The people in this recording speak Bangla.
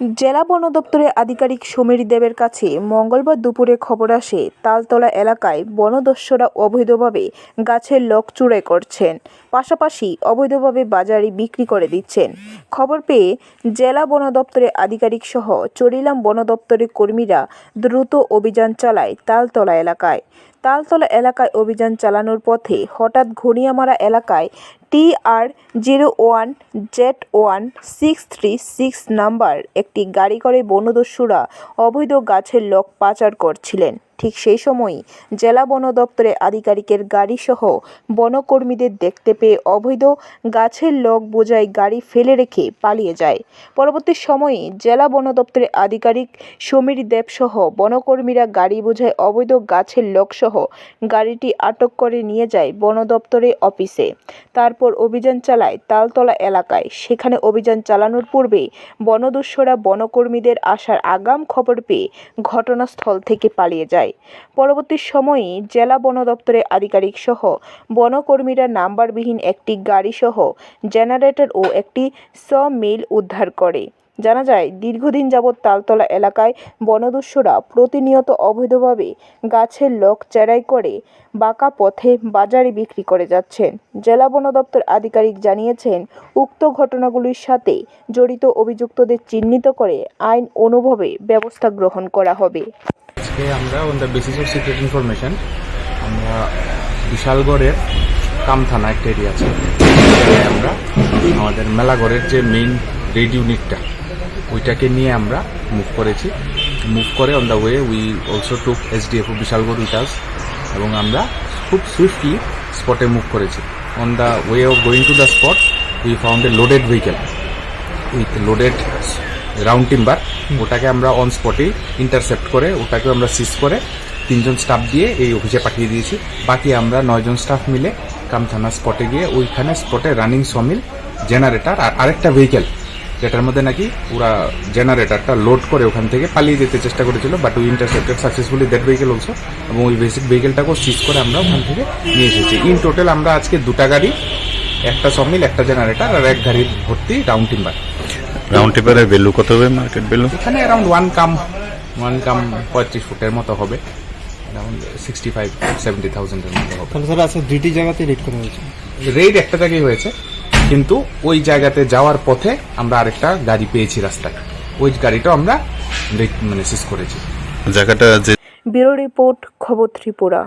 জেলা বন দপ্তরের আধিকারিক সমীর দেবের কাছে মঙ্গলবার দুপুরে খবর আসে, তালতলা এলাকায় বনদস্যরা অবৈধভাবে গাছের লক চুড়াই করছেন। পাশাপাশি অবৈধভাবে বাজারে বিক্রি করে দিচ্ছেন। খবর পেয়ে জেলা বন দপ্তরের আধিকারিক সহ চরিলাম বন দপ্তরের কর্মীরা দ্রুত অভিযান চালায় তালতলা এলাকায়। তালতলা এলাকায় অভিযান চালানোর পথে হঠাৎ ঘনিয়ামারা এলাকায় T R zero one Z one six three six number একটি গাড়ি করে বনদস্যুরা অবৈধ গাছের লক পাচার করছিলেন। ঠিক সেই সময়ই জেলা বন দপ্তরে আধিকারিকের গাড়িসহ বনকর্মীদের দেখতে পেয়ে অবৈধ গাছের লক বোঝাই গাড়ি ফেলে রেখে পালিয়ে যায়। পরবর্তী সময়ে জেলা বন দপ্তরের আধিকারিক সমীর দেবসহ বনকর্মীরা গাড়ি বোঝায় অবৈধ গাছের লকসহ গাড়িটি আটক করে নিয়ে যায় বন দপ্তরের অফিসে। তারপর অভিযান চালায় তালতলা এলাকায়। সেখানে অভিযান চালানোর পূর্বে বনদস্যুরা বনকর্মীদের আসার আগাম খবর পেয়ে ঘটনাস্থল থেকে পালিয়ে যায়। পরবর্তী সময়ে জেলা বন দপ্তরের আধিকারিক সহ বনকর্মীরা নাম্বারবিহীন একটি গাড়িসহ জেনারেটর ও একটি স মিল উদ্ধার করে। জানা যায়, দীর্ঘদিন যাবৎ তালতলা এলাকায় বনদস্যুরা প্রতিনিয়ত অবৈধভাবে গাছের লক চেরাই করে বাঁকা পথে বাজারে বিক্রি করে যাচ্ছেন। জেলা বন দপ্তর আধিকারিক জানিয়েছেন, উক্ত ঘটনাগুলির সাথে জড়িত অভিযুক্তদের চিহ্নিত করে আইন অনুভবে ব্যবস্থা গ্রহণ করা হবে। আজকে আমরা on the basis of secret information আমরা বিশালগড়ের কামথানা একটা এরিয়া আছে। আমরা আমাদের মেলাগড়ের যে মেইন রেড ইউনিটটা ওইটাকে নিয়ে আমরা মুভ করেছি। মুভ করে on the way we also took SDF Bishalgarh with us এবং আমরা খুব সুইফটলি স্পটে মুভ করেছি। On the way of going to the spot we found a loaded vehicle with loaded round timber ওটাকে আমরা অন স্পটে ইন্টারসেপ্ট করে ওটাকে আমরা সিজ করে তিনজন স্টাফ দিয়ে এই অফিসে পাঠিয়ে দিয়েছি। বাকি আমরা নয়জন স্টাফ মিলে কামথানা স্পটে গিয়ে ওইখানে স্পটে রানিং সমিল জেনারেটর আর আরেকটা ভেহিকেল যেটার মধ্যে নাকি ওরা জেনারেটরটা লোড করে ওখান থেকে পালিয়ে যেতে চেষ্টা করেছিল but we intercepted successfully that vehicle also এবং ওই বেসিক ভেহিকেলটাকেও সিজ করে আমরা ওখান থেকে নিয়ে এসেছি। ইন টোটাল আমরা আজকে দুটা গাড়ি, একটা সমিল একটা জেনারেটর আর এক গাড়ি ভর্তি রাউন্ড টিম্বার রাউন্ড টিপারের ভ্যালু কত হবে মার্কেট ভ্যালু এখানে around one cum one cum পঁয়ত্রিশ ফুটের মতো হবে। অ্যারাউন্ড সিক্সটি ফাইভ সেভেন্টি থাউজেন্ডের মতো হবে। তাহলে স্যার আজকে দুইটি জায়গাতে রেড করা হয়েছে। রেড একটা জায়গায় হয়েছে কিন্তু ওই জায়গাতে যাওয়ার পথে আমরা আরেকটা গাড়ি পেয়েছি রাস্তায়। ওই গাড়িটা আমরা মানে সিজ করেছি। জায়গাটা যে ব্যুরো রিপোর্ট খবর ত্রিপুরা।